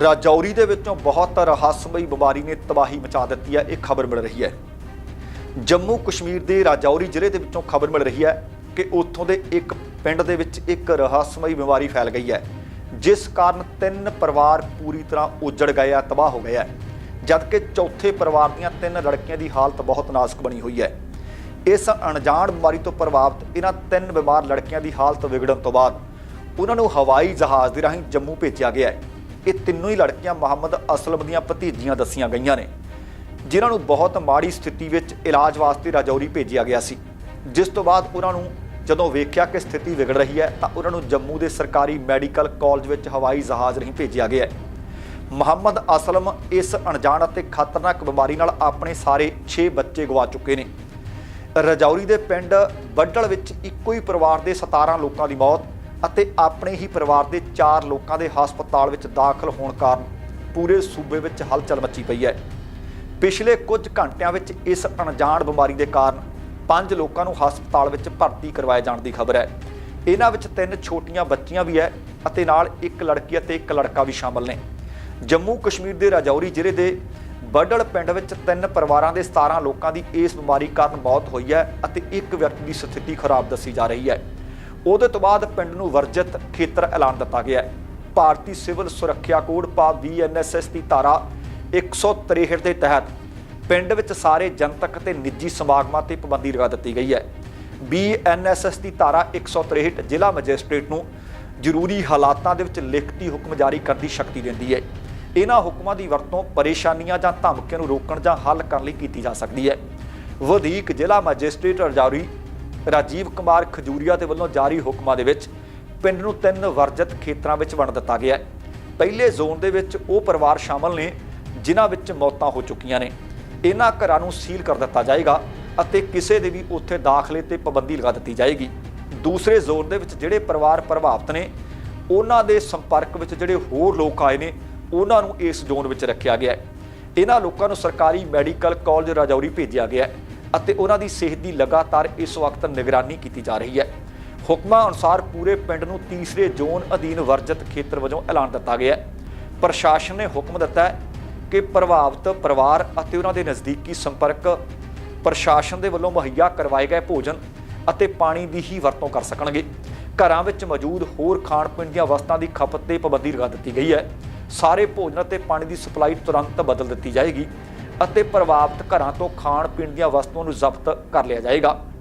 ਰਾਜੌਰੀ ਦੇ ਵਿੱਚੋਂ ਬਹੁਤ ਰਹੱਸਮਈ ਬਿਮਾਰੀ ਨੇ ਤਬਾਹੀ ਮਚਾ ਦਿੱਤੀ ਹੈ, ਇਹ ਖਬਰ ਮਿਲ ਰਹੀ ਹੈ। ਜੰਮੂ ਕਸ਼ਮੀਰ ਦੇ ਰਾਜੌਰੀ ਜ਼ਿਲ੍ਹੇ ਦੇ ਵਿੱਚੋਂ ਖਬਰ ਮਿਲ ਰਹੀ ਹੈ ਕਿ ਉੱਥੋਂ ਦੇ ਇੱਕ ਪਿੰਡ ਦੇ ਵਿੱਚ ਇੱਕ ਰਹੱਸਮਈ ਬਿਮਾਰੀ ਫੈਲ ਗਈ ਹੈ, ਜਿਸ ਕਾਰਨ ਤਿੰਨ ਪਰਿਵਾਰ ਪੂਰੀ ਤਰ੍ਹਾਂ ਉਜੜ ਗਏ ਆ, ਤਬਾਹ ਹੋ ਗਏ ਆ। ਜਦਕਿ ਚੌਥੇ ਪਰਿਵਾਰ ਦੀਆਂ ਤਿੰਨ ਲੜਕੀਆਂ ਦੀ ਹਾਲਤ ਬਹੁਤ ਨਾਜ਼ੁਕ ਬਣੀ ਹੋਈ ਹੈ। ਇਸ ਅਣਜਾਣ ਬਿਮਾਰੀ ਤੋਂ ਪ੍ਰਭਾਵਿਤ ਇਹਨਾਂ ਤਿੰਨ ਬਿਮਾਰ ਲੜਕੀਆਂ ਦੀ ਹਾਲਤ ਵਿਗੜਨ ਤੋਂ ਬਾਅਦ ਉਹਨਾਂ ਨੂੰ ਹਵਾਈ ਜਹਾਜ਼ ਦੇ ਰਾਹੀਂ ਜੰਮੂ ਭੇਜਿਆ ਗਿਆ ਹੈ। ਇਹ ਤਿੰਨੋਂ ਹੀ ਲੜਕੀਆਂ ਮੁਹੰਮਦ ਅਸਲਮ ਦੀਆਂ ਭਤੀਜੀਆਂ ਦੱਸੀਆਂ ਗਈਆਂ ਨੇ, ਜਿਨ੍ਹਾਂ ਨੂੰ ਬਹੁਤ ਮਾੜੀ ਸਥਿਤੀ ਵਿੱਚ ਇਲਾਜ ਵਾਸਤੇ ਰਾਜੌਰੀ ਭੇਜਿਆ ਗਿਆ ਸੀ। ਜਿਸ ਤੋਂ ਬਾਅਦ ਉਹਨਾਂ ਨੂੰ ਜਦੋਂ ਵੇਖਿਆ ਕਿ ਸਥਿਤੀ ਵਿਗੜ ਰਹੀ ਹੈ, ਤਾਂ ਉਹਨਾਂ ਨੂੰ ਜੰਮੂ ਦੇ ਸਰਕਾਰੀ ਮੈਡੀਕਲ ਕਾਲਜ ਵਿੱਚ ਹਵਾਈ ਜਹਾਜ਼ ਰਾਹੀਂ ਭੇਜਿਆ ਗਿਆ ਹੈ। ਮੁਹੰਮਦ ਅਸਲਮ ਇਸ ਅਣਜਾਣ ਅਤੇ ਖਤਰਨਾਕ ਬਿਮਾਰੀ ਨਾਲ ਆਪਣੇ ਸਾਰੇ 6 ਬੱਚੇ ਗਵਾ ਚੁੱਕੇ ਨੇ। ਰਜੌਰੀ ਦੇ ਪਿੰਡ ਬੱਡਲ ਵਿੱਚ ਇੱਕੋ ਹੀ ਪਰਿਵਾਰ ਦੇ 17 ਲੋਕਾਂ ਦੀ ਮੌਤ ਅਤੇ ਆਪਣੇ ਹੀ ਪਰਿਵਾਰ ਦੇ 4 ਲੋਕਾਂ ਦੇ ਹਸਪਤਾਲ ਵਿੱਚ ਦਾਖਲ ਹੋਣ ਕਾਰਨ ਪੂਰੇ ਸੂਬੇ ਵਿੱਚ ਹਲਚਲ ਮੱਚੀ ਪਈ ਹੈ। ਪਿਛਲੇ ਕੁਝ ਘੰਟਿਆਂ ਵਿੱਚ ਇਸ ਅਣਜਾਣ ਬਿਮਾਰੀ ਦੇ ਕਾਰਨ ਪੰਜ ਲੋਕਾਂ ਨੂੰ ਹਸਪਤਾਲ ਵਿੱਚ ਭਰਤੀ ਕਰਵਾਏ ਜਾਣ ਦੀ ਖਬਰ ਹੈ। ਇਹਨਾਂ ਵਿੱਚ ਤਿੰਨ ਛੋਟੀਆਂ ਬੱਚੀਆਂ ਵੀ ਹੈ ਅਤੇ ਨਾਲ ਇੱਕ ਲੜਕੀ ਅਤੇ ਇੱਕ ਲੜਕਾ ਵੀ ਸ਼ਾਮਲ ਨੇ। ਜੰਮੂ ਕਸ਼ਮੀਰ ਦੇ ਰਾਜੌਰੀ ਜ਼ਿਲ੍ਹੇ ਦੇ ਬਡਲ ਪਿੰਡ ਵਿੱਚ ਤਿੰਨ ਪਰਿਵਾਰਾਂ ਦੇ 17 ਲੋਕਾਂ ਦੀ ਇਸ ਬਿਮਾਰੀ ਕਾਰਨ ਮੌਤ ਹੋਈ ਹੈ ਅਤੇ ਇੱਕ ਵਿਅਕਤੀ ਦੀ ਸਥਿਤੀ ਖਰਾਬ ਦੱਸੀ ਜਾ ਰਹੀ ਹੈ। ਉਹਦੇ ਤੋਂ ਬਾਅਦ ਪਿੰਡ ਨੂੰ ਵਰਜਿਤ ਖੇਤਰ ਐਲਾਨ ਦਿੱਤਾ ਗਿਆ ਹੈ। ਭਾਰਤੀ ਸਿਵਲ ਸੁਰੱਖਿਆ ਕੋਡ ਪਾ ਬੀਐਨਐਸਐਸ ਦੀ ਧਾਰਾ 163 ਦੇ ਤਹਿਤ ਪਿੰਡ ਵਿੱਚ ਸਾਰੇ ਜਨਤਕ ਤੇ ਨਿੱਜੀ ਸਮਾਗਮਾਂ ਤੇ ਪਾਬੰਦੀ ਲਗਾ ਦਿੱਤੀ ਗਈ ਹੈ। ਬੀਐਨਐਸਐਸ ਦੀ ਧਾਰਾ 163 ਜ਼ਿਲ੍ਹਾ ਮੈਜਿਸਟ੍ਰੇਟ ਨੂੰ ਜ਼ਰੂਰੀ ਹਾਲਾਤਾਂ ਦੇ ਵਿੱਚ ਲਿਖਤੀ ਹੁਕਮ ਜਾਰੀ ਕਰਨ ਦੀ ਸ਼ਕਤੀ ਦਿੰਦੀ ਹੈ। ਇਹਨਾਂ ਹੁਕਮਾਂ ਦੀ ਵਰਤੋਂ ਪਰੇਸ਼ਾਨੀਆਂ ਜਾਂ ਧਮਕੀਆਂ ਨੂੰ ਰੋਕਣ ਜਾਂ ਹੱਲ ਕਰਨ ਲਈ ਕੀਤੀ ਜਾ ਸਕਦੀ ਹੈ। ਵਧੀਕ ਜ਼ਿਲ੍ਹਾ ਮੈਜਿਸਟ੍ਰੇਟ ਰਜੌਰੀ ਰਾਜੀਵ ਕੁਮਾਰ ਖਜੂਰੀਆ ਦੇ ਵੱਲੋਂ ਜਾਰੀ ਹੁਕਮਾਂ ਦੇ ਵਿੱਚ ਪਿੰਡ ਨੂੰ ਤਿੰਨ ਵਰਜਿਤ ਖੇਤਰਾਂ ਵਿੱਚ ਵੰਡ ਦਿੱਤਾ ਗਿਆ ਹੈ। ਪਹਿਲੇ ਜ਼ੋਨ ਦੇ ਵਿੱਚ ਉਹ ਪਰਿਵਾਰ ਸ਼ਾਮਲ ਨੇ, ਜਿਨ੍ਹਾਂ ਵਿੱਚ ਮੌਤਾਂ ਹੋ ਚੁੱਕੀਆਂ ਨੇ। ਇਹਨਾਂ ਘਰਾਂ ਨੂੰ ਸੀਲ ਕਰ ਦਿੱਤਾ ਜਾਏਗਾ ਅਤੇ ਕਿਸੇ ਦੇ ਵੀ ਉੱਥੇ ਦਾਖਲੇ ਤੇ ਪਾਬੰਦੀ ਲਗਾ ਦਿੱਤੀ ਜਾਏਗੀ। ਦੂਸਰੇ ਜ਼ੋਨ ਦੇ ਵਿੱਚ ਜਿਹੜੇ ਪਰਿਵਾਰ ਪ੍ਰਭਾਵਿਤ ਨੇ, ਉਹਨਾਂ ਦੇ ਸੰਪਰਕ ਵਿੱਚ ਜਿਹੜੇ ਹੋਰ ਲੋਕ ਆਏ ਨੇ, ਉਹਨਾਂ ਨੂੰ ਇਸ ਜ਼ੋਨ ਵਿੱਚ ਰੱਖਿਆ ਗਿਆ ਹੈ। ਇਹਨਾਂ ਲੋਕਾਂ ਨੂੰ ਸਰਕਾਰੀ ਮੈਡੀਕਲ ਕਾਲਜ ਰਾਜੌਰੀ ਭੇਜਿਆ ਗਿਆ ਹੈ। ਅਤੇ ਉਹਨਾਂ ਦੀ ਸਿਹਤ ਦੀ ਲਗਾਤਾਰ ਇਸ ਵਕਤ ਨਿਗਰਾਨੀ ਕੀਤੀ ਜਾ ਰਹੀ ਹੈ। ਹੁਕਮਾਂ ਅਨੁਸਾਰ ਪੂਰੇ ਪਿੰਡ ਨੂੰ ਤੀਸਰੇ ਜ਼ੋਨ ਅਧੀਨ ਵਰਜਿਤ ਖੇਤਰ ਵਜੋਂ ਐਲਾਨ ਦਿੱਤਾ ਗਿਆ ਹੈ। ਪ੍ਰਸ਼ਾਸਨ ਨੇ ਹੁਕਮ ਦਿੱਤਾ ਹੈ ਕਿ ਪ੍ਰਭਾਵਿਤ ਪਰਿਵਾਰ ਅਤੇ ਉਹਨਾਂ ਦੇ ਨਜ਼ਦੀਕੀ ਸੰਪਰਕ ਪ੍ਰਸ਼ਾਸਨ ਦੇ ਵੱਲੋਂ ਮੁਹੱਈਆ ਕਰਵਾਏ ਗਏ ਭੋਜਨ ਅਤੇ ਪਾਣੀ ਦੀ ਹੀ ਵਰਤੋਂ ਕਰ ਸਕਣਗੇ। ਘਰਾਂ ਵਿੱਚ ਮੌਜੂਦ ਹੋਰ ਖਾਣ ਪੀਣ ਦੀਆਂ ਵਸਤਾਂ ਦੀ ਖਪਤ ਤੇ ਪਾਬੰਦੀ ਲਗਾ ਦਿੱਤੀ ਗਈ ਹੈ। ਸਾਰੇ ਭੋਜਨ ਅਤੇ ਪਾਣੀ ਦੀ ਸਪਲਾਈ ਤੁਰੰਤ ਬਦਲ ਦਿੱਤੀ ਜਾਏਗੀ। ਅਤੇ ਪ੍ਰਭਾਵਿਤ ਘਰਾਂ ਤੋਂ ਖਾਣ ਪੀਣ ਦੀਆਂ ਵਸਤੂਆਂ ਨੂੰ ਜ਼ਬਤ ਕਰ ਲਿਆ ਜਾਏਗਾ।